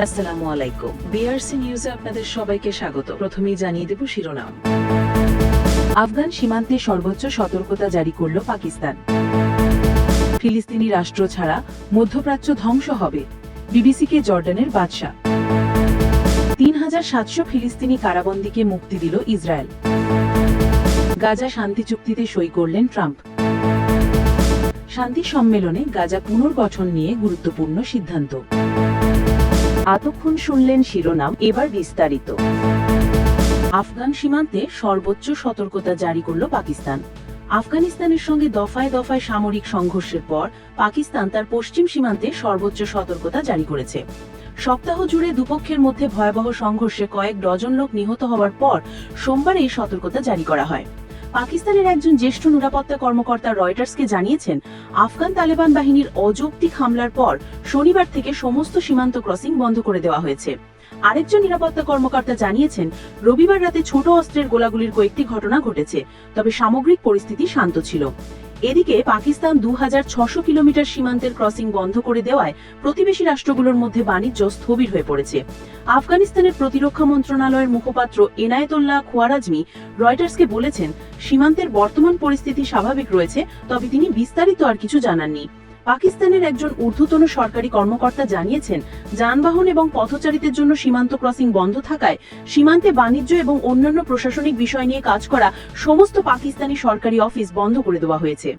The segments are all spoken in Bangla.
আসসালামু আলাইকুম। বিআরসি নিউজে আপনাদের সবাইকে স্বাগত। প্রথমেই জানিয়ে দেব শিরোনাম। আফগান সীমান্তে সর্বোচ্চ সতর্কতা জারি করল পাকিস্তান। ফিলিস্তিনি রাষ্ট্র ছাড়া মধ্যপ্রাচ্য ধ্বংস হবে। বিবিসিকে জর্ডানের বাদশাহ। তিন হাজার সাতশো ফিলিস্তিনি কারাবন্দীকে মুক্তি দিল ইসরায়েল। গাজা শান্তি চুক্তিতে সই করলেন ট্রাম্প। শান্তি সম্মেলনে গাজা পুনর্গঠন নিয়ে গুরুত্বপূর্ণ সিদ্ধান্ত। এতক্ষণ শুনলেন শিরোনাম, এবার বিস্তারিত। আফগান সীমান্তে সর্বোচ্চ সতর্কতা জারি করল পাকিস্তান। আফগানিস্তানের সঙ্গে দফায় দফায় সামরিক সংঘর্ষের পর পাকিস্তান তার পশ্চিম সীমান্তে সর্বোচ্চ সতর্কতা জারি করেছে। সপ্তাহ জুড়ে দুপক্ষের মধ্যে ভয়াবহ সংঘর্ষে কয়েক ডজন লোক নিহত হওয়ার পর সোমবার এই সতর্কতা জারি করা হয়। পাকিস্তানের একজন জ্যেষ্ঠ নিরাপত্তা কর্মকর্তা রয়টার্সকে জানিয়েছেন, আফগান তালেবান বাহিনীর অযৌক্তিক হামলার পর শনিবার থেকে সমস্ত সীমান্ত ক্রসিং বন্ধ করে দেওয়া হয়েছে। আরেকজন নিরাপত্তা কর্মকর্তা জানিয়েছেন, রবিবার রাতে ছোট অস্ত্রের গোলাগুলির কয়েকটি ঘটনা ঘটেছে, তবে সামগ্রিক পরিস্থিতি শান্ত ছিল। এদিকে পাকিস্তান দু কিলোমিটার সীমান্তের ক্রসিং বন্ধ করে দেওয়ায় প্রতিবেশী রাষ্ট্রগুলোর মধ্যে বাণিজ্য স্থবির হয়ে পড়েছে। আফগানিস্তানের প্রতিরক্ষা মন্ত্রণালয়ের মুখপাত্র এনায়েতুল্লাহ খোয়ারাজমি রয়টার্সকে বলেছেন, সীমান্তের বর্তমান পরিস্থিতি স্বাভাবিক রয়েছে, তবে তিনি বিস্তারিত আর কিছু জানাননি। পাকিস্তানের একজন ঊর্ধ্বতন সরকারি কর্মকর্তা জানিয়েছেন, যানবাহন এবং পথচারীদের জন্য সীমান্ত ক্রসিং বন্ধ থাকায় সীমান্তে বাণিজ্য এবং অন্যান্য প্রশাসনিক বিষয় নিয়ে কাজ করা সমস্ত পাকিস্তানি সরকারি অফিস বন্ধ করে দেওয়া হয়েছে।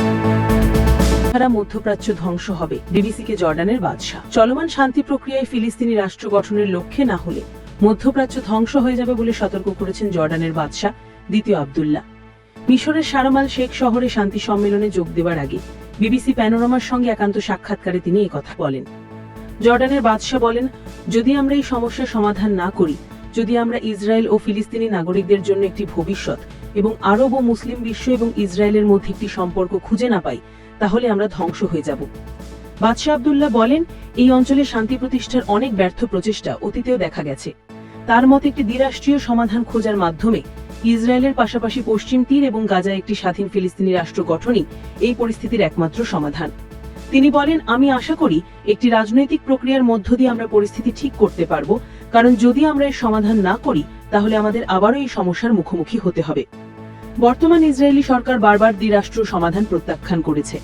মধ্যপ্রাচ্য ধ্বংস হবে বিবিসিকে জর্ডানের বাদশাহ। চলমান শান্তি প্রক্রিয়ায় ফিলিস্তিনি রাষ্ট্র গঠনের লক্ষ্যে না হলে মধ্যপ্রাচ্য ধ্বংস হয়ে যাবে বলে সতর্ক করেছেন জর্ডানের বাদশাহ দ্বিতীয় আবদুল্লাহ। মিশরের সারামাল শেখ শহরে শান্তি সম্মেলনে যোগ দেওয়ার আগে বিবিসি প্যানোরামার সঙ্গে একান্ত সাক্ষাৎকারে তিনি কথা বলেন। জর্ডানের বাদশাহ বলেন, যদি আমরা এই সমস্যার সমাধান না করি, যদি আমরা ইসরায়েল ও ফিলিস্তিনি নাগরিকদের জন্য একটি ভবিষ্যৎ এবং আরব ও মুসলিম বিশ্ব এবং ইসরায়েলের মধ্যে একটি সম্পর্ক খুঁজে না পাই, তাহলে আমরা ধ্বংস হয়ে যাব। বাদশাহ আবদুল্লাহ বলেন, এই অঞ্চলে শান্তি প্রতিষ্ঠার অনেক ব্যর্থ প্রচেষ্টা অতীতেও দেখা গেছে। তার মতে একটি দ্বিরাষ্ট্রীয় সমাধান খোঁজার মাধ্যমে ইসরায়েলের পাশাপাশি পশ্চিম তীর এবং গাজায় একটি স্বাধীন ফিলিস্তিনি রাষ্ট্র গঠনই এই পরিস্থিতির একমাত্র সমাধান। তিনি বলেন, আমি আশা করি একটি রাজনৈতিক প্রক্রিয়ার মধ্য দিয়ে আমরা পরিস্থিতি ঠিক করতে পারব, কারণ যদি আমরা এর সমাধান না করি, তাহলে আমাদের আবারও এই সমস্যার মুখোমুখি হতে হবে। বর্তমান ইসরায়েলি সরকার বারবার দ্বিরাষ্ট্র সমাধান প্রত্যাখ্যান করেছে।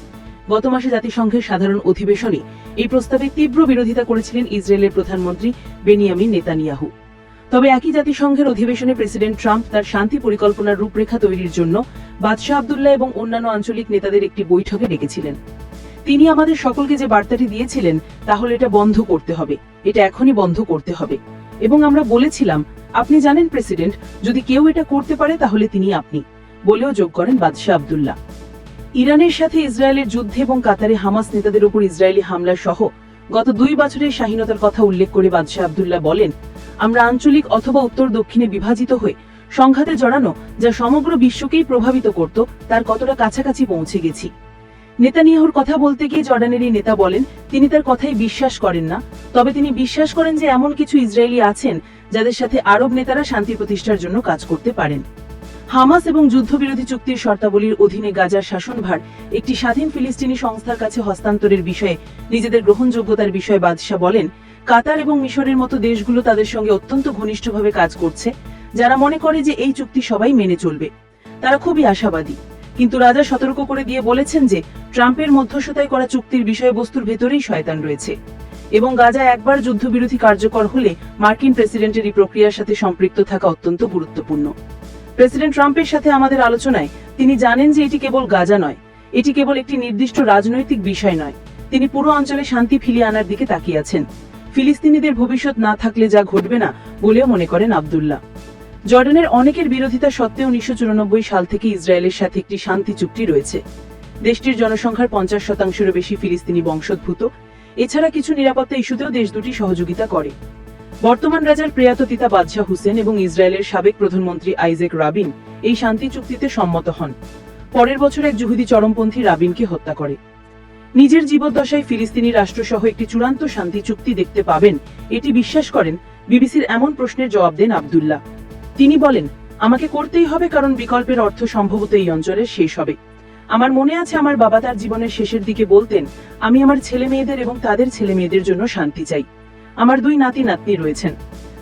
গত মাসে জাতিসংঘের সাধারণ অধিবেশনে এই প্রস্তাবে তীব্র বিরোধিতা করেছিলেন ইসরায়েলের প্রধানমন্ত্রী বেনিয়ামিন নেতানিয়াহু। তবে একই জাতিসংঘের অধিবেশনে প্রেসিডেন্ট ট্রাম্প তার শান্তি পরিকল্পনার রূপরেখা তৈরির জন্য বাদশাহ আবদুল্লাহ এবং অন্যান্য আঞ্চলিক নেতাদের একটি বৈঠকে ডেকেছিলেন। তিনি আমাদের সকলকে যে বার্তাটি দিয়েছিলেন, তাহলে এটা বন্ধ করতে হবে। এটা এখনই বন্ধ করতে হবে। এবং আমরা বলেছিলাম, আপনি জানেন প্রেসিডেন্ট, যদি কেউ এটা করতে পারে, তাহলে তিনি আপনি, বলেও যোগ করেন বাদশাহ আবদুল্লাহ। ইরানের সাথে ইসরায়েলের যুদ্ধে এবং কাতারে হামাস নেতাদের উপর ইসরায়েলি হামলা সহ গত দুই বছরের স্বাধীনতার কথা উল্লেখ করে বাদশাহ আবদুল্লাহ বলেন আমরা আঞ্চলিক অথবা উত্তর দক্ষিণে বিভাজিত হয়ে সংঘাতে জড়ানো, যা সমগ্র বিশ্বকেই প্রভাবিত করত, তার কতটা কাছাকাছি পৌঁছে গেছি। নেতানিয়াহুর কথা বলতে গিয়ে জর্ডানের এই নেতা বলেন, তিনি তার কথাই বিশ্বাস করেন না। তবে তিনি বিশ্বাস করেন যে এমন কিছু ইসরায়েলি আছেন, যাদের সাথে আরব নেতারা শান্তি প্রতিষ্ঠার জন্য কাজ করতে পারেন। হামাস এবং যুদ্ধবিরোধী চুক্তির শর্তাবলীর অধীনে গাজার শাসনভার একটি স্বাধীন ফিলিস্তিনি সংস্থার কাছে হস্তান্তরের বিষয়ে নিজেদের গ্রহণযোগ্যতার বিষয়ে বাদশাহ বলেন কাতার এবং মিশরের মতো দেশগুলো তাদের সঙ্গে অত্যন্ত ঘনিষ্ঠভাবে কাজ করছে, যারা মনে করে যে এই চুক্তি সবাই মেনে চলবে। তারা খুবই আশাবাদী। কিন্তু রাজা সতর্ক করে দিয়ে বলেছেন যে, ট্রাম্পের মধ্যস্থতায় করা চুক্তির বিষয়বস্তুর ভেতরেই শয়তান রয়েছে। এবং গাজা একবার যুদ্ধবিরোধী কার্যকর হলে মার্কিন প্রেসিডেন্টের এই প্রক্রিয়ার সাথে সম্পৃক্ত থাকা অত্যন্ত গুরুত্বপূর্ণ। প্রেসিডেন্ট ট্রাম্পের সাথে আমাদের আলোচনায় তিনি জানেন যে এটি কেবল গাজা নয়, এটি কেবল একটি নির্দিষ্ট রাজনৈতিক বিষয় নয়। তিনি পুরো অঞ্চলে শান্তি ফিরিয়ে আনার দিকে তাকিয়ে আছেন। ফিলিস্তিনিদের ভবিষ্যৎ না থাকলে যা ঘটবে না বলেও মনে করেন আবদুল্লাহ। জর্ডানের অনেকের বিরোধিতা সত্ত্বেও উনিশশো সাল থেকে ইসরায়েলের সাথে একটি শান্তি চুক্তি রয়েছে। দেশটির জনসংখ্যার পঞ্চাশ শতাংশেরও বেশি ফিলিস্তিনি বংশোদ্ভূত। এছাড়া কিছু নিরাপত্তা ইস্যুতেও দেশ দুটি সহযোগিতা করে। বর্তমান রাজার প্রিয়াত তিতা বাদশাহ হুসেন এবং ইসরায়েলের সাবেক প্রধানমন্ত্রী আইজেক রাবিন এই শান্তি চুক্তিতে সম্মত হন। পরের বছর এক জুহুদি চরমপন্থী রাবিনকে হত্যা করে। নিজের জীবদ্দশায় ফিলিস্তিনি রাষ্ট্রসহ একটি চূড়ান্ত শান্তি চুক্তি দেখতে পাবেন। এটি বিশ্বাস করেন বিবিসির এমন প্রশ্নের জবাব দেন আবদুল্লাহ। তিনি বলেন, আমাকে করতেই হবে কারণ বিকল্পের অর্থ সম্ভবত এই অঞ্চলে শেষ হবে। আমার মনে আছে আমার বাবা তার জীবনের শেষের দিকে বলতেন, আমি আমার ছেলে মেয়েদের এবং তাদের ছেলে মেয়েদের জন্য শান্তি চাই। আমার দুই নাতি নাতনি রয়েছেন।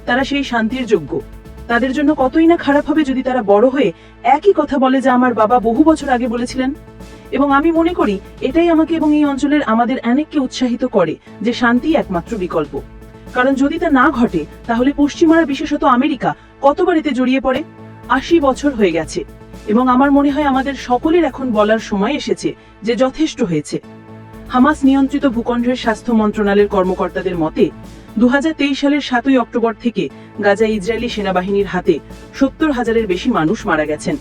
তারা সেই শান্তির যোগ্য। তাদের জন্য কতই না খারাপ হবে যদি তারা বড় হয়ে একই কথা বলে যা আমার বাবা বহু বছর আগে বলেছিলেন? এবং আমি মনে করি এটাই আমাকে এবং এই অঞ্চলের আমাদের অনেককে উৎসাহিত করে যে শান্তি একমাত্র বিকল্প। কারণ যদি তা না ঘটে, তাহলে পশ্চিমারা, বিশেষত আমেরিকা কতবার এতে জড়িয়ে পড়ে? আশি বছর হয়ে গেছে এবং আমার মনে হয় আমাদের সকলের এখন বলার সময় এসেছে যে যথেষ্ট হয়েছে। হামাস নিয়ন্ত্রিত ভূখণ্ডের স্বাস্থ্য মন্ত্রণালয়ের কর্মকর্তাদের মতে দু হাজার তেইশ সালের সাতই অক্টোবর থেকে গাজা ইসরায়েলি সেনাবাহিনীর হাতে সত্তর হাজারের বেশি মানুষ মারা গেছেন।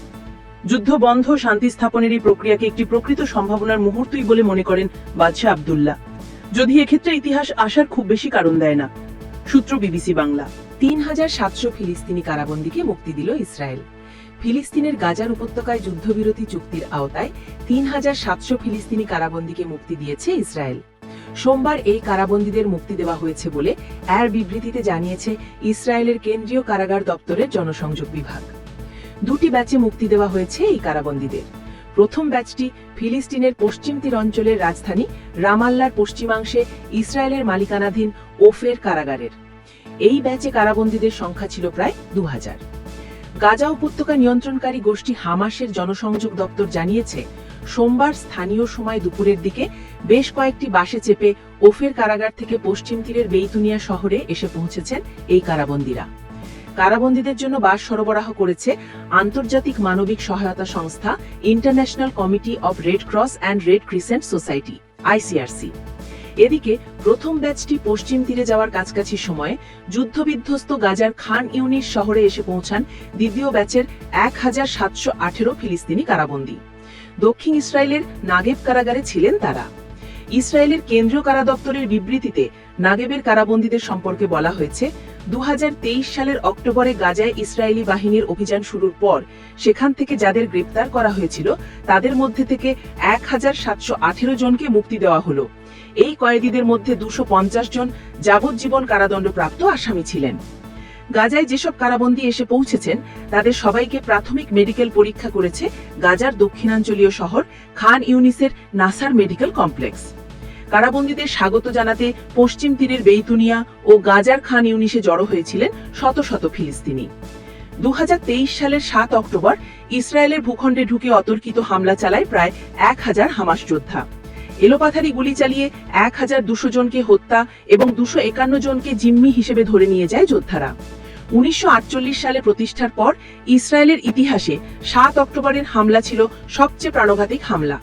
যুদ্ধ বন্ধ, শান্তি স্থাপনের এই প্রক্রিয়াকে একটি প্রকৃত সম্ভাবনার মুহূর্তই বলে মনে করেন বাদশাহ আবদুল্লাহ। যদি এক্ষেত্রে ইতিহাস আসার খুব বেশি কারণ দেয় না। সূত্র বিবিসি বাংলা। তিন হাজার সাতশো ফিলিস্তিনি কারাবন্দীকে মুক্তি দিল ইসরায়েল। ফিলিস্তিনের গাজার উপত্যকায় যুদ্ধবিরতি চুক্তির আওতায় তিন হাজার সাতশো ফিলিস্তিনি কারাবন্দীকে মুক্তি দিয়েছে ইসরায়েল। সোমবার এই কারাবন্দীদের মুক্তি দেওয়া হয়েছে বলে এর বিবৃতিতে জানিয়েছে ইসরায়েলের কেন্দ্রীয় কারাগার দপ্তরের জনসংযোগ বিভাগ। দুটি ব্যাচে মুক্তি দেওয়া হয়েছে এই কারাবন্দীদের। প্রথম ব্যাচটি ফিলিস্তিনের পশ্চিম তীর অঞ্চলের রাজধানী, রামাল্লার পশ্চিমাংশে ইসরায়েলের মালিকানাধীন ওফের কারাগারের। এই ব্যাচে কারাবন্দীদের সংখ্যা ছিল প্রায় দু হাজার গাজা উপত্যকা নিয়ন্ত্রণকারী গোষ্ঠী হামাসের জনসংযোগ দপ্তর জানিয়েছে, সোমবার স্থানীয় সময় দুপুরের দিকে বেশ কয়েকটি বাসে চেপে ওফের কারাগার থেকে পশ্চিম তীরের বেইতুনিয়া শহরে এসে পৌঁছেছেন এই কারাবন্দীরা। কারাবন্দীদের জন্য বাস সরবরাহ করেছে আন্তর্জাতিক মানবিক সহায়তা সংস্থা International Committee of Red Cross and Red Crescent Society, ICRC. এদিকে প্রথম ব্যাচটি পশ্চিম তীরে যাওয়ার কাছাকাছি সময়ে যুদ্ধবিধ্বস্ত গাজার খান ইউনিস শহরে এসে পৌঁছান দ্বিতীয় ব্যাচের এক হাজার সাতশো আঠেরো ফিলিস্তিনি কারাবন্দী। দক্ষিণ ইসরায়েলের নাগেব কারাগারে ছিলেন তারা। ইসরায়েলের কেন্দ্রীয় কারা দপ্তরের বিবৃতিতে নাগেবের কারাবন্দীদের সম্পর্কে বলা হয়েছে দু হাজার তেইশ সালের অক্টোবরে গাজায় ইসরায়েলি বাহিনীর অভিযান শুরুর পর সেখান থেকে যাদের গ্রেপ্তার করা হয়েছিল, তাদের মধ্যে থেকে এক হাজার সাতশো আঠেরো জনকে মুক্তি দেওয়া হলো। এই কয়েদিদের মধ্যে দুশো জন যাবজ্জীবন কারাদণ্ডপ্রাপ্ত আসামি ছিলেন। গাজায় যেসব কারাবন্দী এসে পৌঁছেছেন, তাদের সবাইকে প্রাথমিক মেডিকেল পরীক্ষা করেছে গাজার দক্ষিণাঞ্চলীয় শহর খান ইউনিসের নাসার মেডিকেল কমপ্লেক্স। কারাবন্দীদের স্বাগত জানাতে পশ্চিম তীরের বেইতুনিয়া ও গাজার খান ইউনিসে জড়ো হয়েছিলেন শত শত ফিলিস্তিনি। দুহাজার তেইশ সালের সাত অক্টোবর ইসরায়েলের ভূখণ্ডে ঢুকে অতর্কিত হামলা চালায় প্রায় এক হাজার হামাস যোদ্ধা। এলোপাথারি গুলি চালিয়ে এক হাজার দুশো জনকে হত্যা এবং দুশো একান্ন জনকে জিম্মি হিসেবে ধরে নিয়ে যায় যোদ্ধারা। উনিশশো আটচল্লিশ সালে প্রতিষ্ঠার পর ইসরায়েলের ইতিহাসে সাত অক্টোবরের হামলা ছিল সবচেয়ে প্রাণঘাতিক হামলা।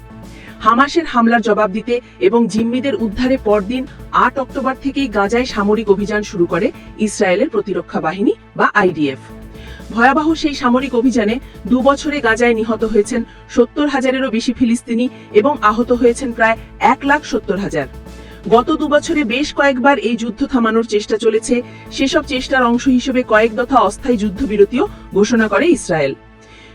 হামাসের হামলার জবাব দিতে এবং জিম্মিদের উদ্ধারে পরদিন আট অক্টোবর থেকেই গাজায় সামরিক অভিযান শুরু করে ইসরায়েলের প্রতিরক্ষা বাহিনী বা আইডিএফ। ভয়াবহ সেই সামরিক অভিযানে দু বছরে গাজায় নিহত হয়েছেন সত্তর হাজারেরও বেশি ফিলিস্তিনি এবং আহত হয়েছেন প্রায় এক লাখ সত্তর হাজার। গত দুবছরে বেশ কয়েকবার এই যুদ্ধ থামানোর চেষ্টা চলেছে। সেসব চেষ্টার অংশ হিসেবে কয়েক দফা অস্থায়ী যুদ্ধবিরতিও ঘোষণা করে ইসরায়েল।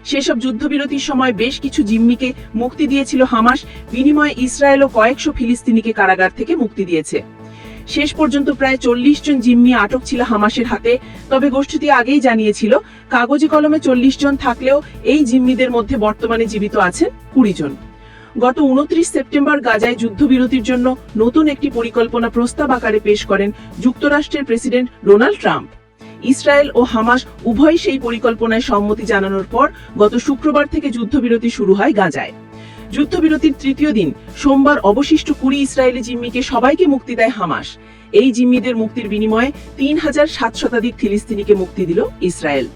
সেসব যুদ্ধবিরতির সময় বেশ কিছু জিম্মিকে মুক্তি দিয়েছিল হামাস। বিনিময়ে ইসরায়েলও কয়েকশো ফিলিস্তিনিকে কারাগার থেকে মুক্তি দিয়েছে। শেষ পর্যন্ত প্রায় চল্লিশ জন জিম্মি আটক ছিল হামাসের হাতে। তবে গোষ্ঠীটি আগেই জানিয়েছিল, কাগজে কলমে চল্লিশ জন থাকলেও এই জিম্মিদের মধ্যে বর্তমানে জীবিত আছেন কুড়ি জন। গত উনত্রিশ সেপ্টেম্বর গাজায় যুদ্ধবিরতির জন্য নতুন একটি পরিকল্পনা প্রস্তাব আকারে পেশ করেন যুক্তরাষ্ট্রের প্রেসিডেন্ট ডোনাল্ড ট্রাম্প। ইসরায়েল ও হামাস উভয়ই সেই পরিকল্পনায় সম্মতি জানানোর পর গত শুক্রবার থেকে যুদ্ধবিরতি শুরু হয় গাজায়। যুদ্ধবিরতির তৃতীয় দিন, সোমবার অবশিষ্ট কুড়ি ইসরায়েলি জিম্মিকে সবাইকে মুক্তি দেয় হামাস। এই জিম্মিদের মুক্তির বিনিময়ে তিন হাজার সাত শতাধিক ফিলিস্তিনিকে মুক্তি দিল ইসরায়েল।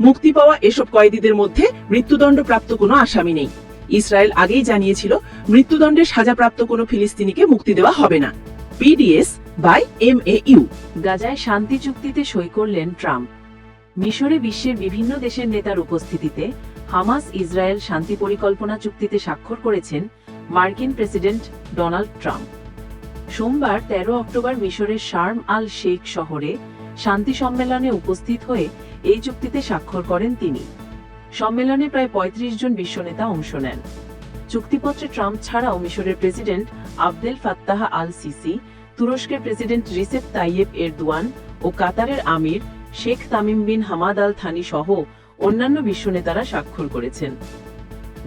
মুক্তি পাওয়া এসব কয়েদিদের মধ্যে মৃত্যুদণ্ডপ্রাপ্ত কোনো আসামি নেই। ইসরায়েল আগেই জানিয়েছিল, মৃত্যুদণ্ডের সাজাপ্রাপ্ত কোনো ফিলিস্তিনিকে মুক্তি দেওয়া হবে না। PDS by M A U. গাজায় শান্তি চুক্তিতে সই করলেন ট্রাম্প। মিশরে বিশ্বের বিভিন্ন দেশের নেতার উপস্থিতিতে হামাস ইসরায়েল শান্তি পরিকল্পনা চুক্তিতে স্বাক্ষর করেছেন মার্কিন প্রেসিডেন্ট ডোনাল্ড ট্রাম্প। সোমবার তেরো অক্টোবর মিশরের শার্ম আল শেখ শহরে শান্তি সম্মেলনে উপস্থিত হয়ে এই চুক্তিতে স্বাক্ষর করেন তিনি। সম্মেলনে প্রায় ৩৫ জন বিশ্বনেতা অংশ নেন। চুক্তিপত্রে ট্রাম্প ছাড়াও মিশরের president Abdel Fattah al Sisi তুরস্কের প্রেসিডেন্ট রিসেপ তাইয়েব এরদোয়ান ও কাতারের আমির Sheikh Tamim bin Hamad al Thani সহ অন্যান্য বিশ্বনেতারা স্বাক্ষর করেছেন।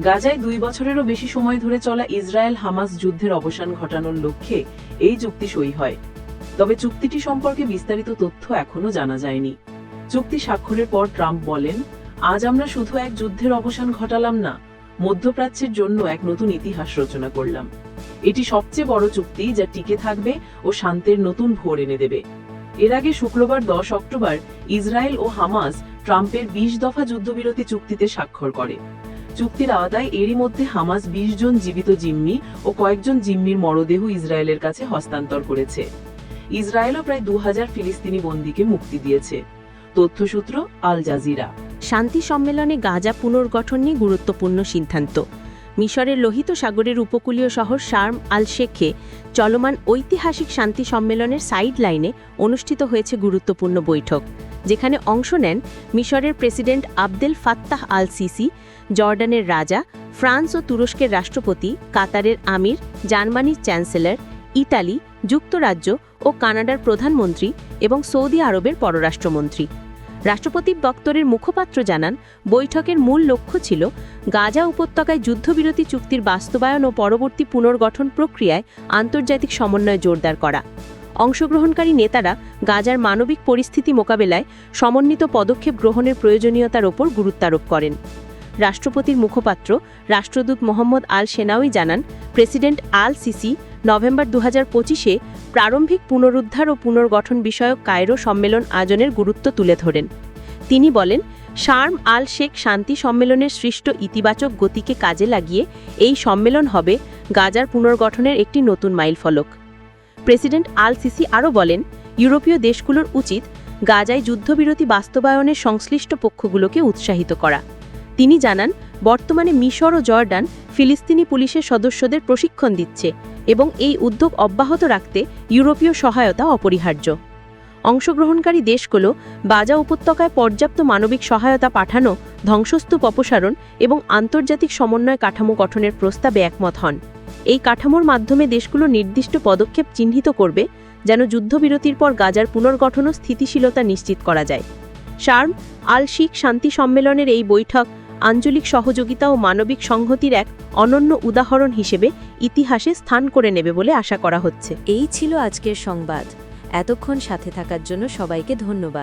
গাজায় দুই বছরেরও বেশি সময় ধরে চলা ইসরায়েল হামাস যুদ্ধের অবসান ঘটানোর লক্ষ্যে এই চুক্তি সই হয়। তবে চুক্তিটি সম্পর্কে বিস্তারিত তথ্য এখনও জানা যায়নি। চুক্তি স্বাক্ষরের পর ট্রাম্প বলেন আজ আমরা শুধু এক যুদ্ধের অবসান ঘটালাম না, মধ্যপ্রাচ্যের জন্য এক নতুন ইতিহাস রচনা করলাম। এটি সবচেয়ে বড় চুক্তি যা টিকে থাকবে ও শান্তির নতুন ভোর এনে দেবে। এর আগে শুক্রবার দশ অক্টোবর ইসরায়েল ও হামাস ট্রাম্পের বিশ দফা যুদ্ধবিরতি চুক্তিতে স্বাক্ষর করে। চুক্তির আওতায় এরই মধ্যে হামাস বিশ জন জীবিত জিম্মি ও কয়েকজন জিম্মির মরদেহ ইসরায়েলের কাছে হস্তান্তর করেছে। ইসরায়েলও প্রায় দু হাজার ফিলিস্তিনি বন্দীকে মুক্তি দিয়েছে। তথ্যসূত্র আল জাজিরা। শান্তি সম্মেলনে গাজা পুনর্গঠন নিয়ে গুরুত্বপূর্ণ সিদ্ধান্ত। মিশরের লোহিত সাগরের উপকূলীয় শহর শার্ম আল শেখে চলমান ঐতিহাসিক শান্তি সম্মেলনের সাইড লাইনে অনুষ্ঠিত হয়েছে গুরুত্বপূর্ণ বৈঠক, যেখানে অংশ নেন মিশরের president Abdel Fattah al Sisi জর্ডানের রাজা, ফ্রান্স ও তুরস্কের রাষ্ট্রপতি, কাতারের আমির, জার্মানির চ্যান্সেলর, ইতালি, যুক্তরাজ্য ও কানাডার প্রধানমন্ত্রী এবং সৌদি আরবের পররাষ্ট্রমন্ত্রী। রাষ্ট্রপতি দপ্তরের মুখপাত্র জানান, বৈঠকের মূল লক্ষ্য ছিল গাজা উপত্যকায় যুদ্ধবিরতি চুক্তির বাস্তবায়ন ও পরবর্তী পুনর্গঠন প্রক্রিয়ায় আন্তর্জাতিক সমন্বয় জোরদার করা। অংশগ্রহণকারী নেতারা গাজার মানবিক পরিস্থিতি মোকাবেলায় সমন্বিত পদক্ষেপ গ্রহণের প্রয়োজনীয়তার ওপর গুরুত্বারোপ করেন। রাষ্ট্রপতির মুখপাত্র রাষ্ট্রদূত মোহাম্মদ আল সেনাউই জানান, প্রেসিডেন্ট আল সিসি নভেম্বর দু হাজার পঁচিশে প্রারম্ভিক পুনরুদ্ধার ও পুনর্গঠন বিষয়ক কায়রো সম্মেলন আয়োজনের গুরুত্ব তুলে ধরেন। তিনি বলেন, শার্ম আল শেখ শান্তি সম্মেলনের সৃষ্ট ইতিবাচক গতিকে কাজে লাগিয়ে এই সম্মেলন হবে গাজার পুনর্গঠনের একটি নতুন মাইলফলক। প্রেসিডেন্ট আল সিসি আরও বলেন, ইউরোপীয় দেশগুলোর উচিত গাজায় যুদ্ধবিরতি বাস্তবায়নের সংশ্লিষ্ট পক্ষগুলোকে উৎসাহিত করা। তিনি জানান, বর্তমানে মিশর ও জর্ডান ফিলিস্তিনি পুলিশের সদস্যদের প্রশিক্ষণ দিচ্ছে। এবং এই উদ্যোগ অব্যাহত রাখতে ইউরোপীয় সহায়তা অপরিহার্য। অংশগ্রহণকারী দেশগুলো বাজা উপত্যকায় পর্যাপ্ত মানবিক সহায়তা পাঠানো, ধ্বংসস্তূপ অপসারণ এবং আন্তর্জাতিক সমন্বয় কাঠামো গঠনের প্রস্তাবে একমত হন। এই কাঠামোর মাধ্যমে দেশগুলো নির্দিষ্ট পদক্ষেপ চিহ্নিত করবে যেন যুদ্ধবিরতির পর গাজার পুনর্গঠন স্থিতিশীলতা নিশ্চিত করা যায়। শার্ম আল শিখ শান্তি সম্মেলনের এই বৈঠক আঞ্চলিক সহযোগিতা ও মানবিক সংহতির এক অনন্য উদাহরণ হিসেবে ইতিহাসে স্থান করে নেবে বলে আশা করা হচ্ছে। এই ছিল আজকের সংবাদ। এতক্ষণ সাথে থাকার জন্য সবাইকে ধন্যবাদ।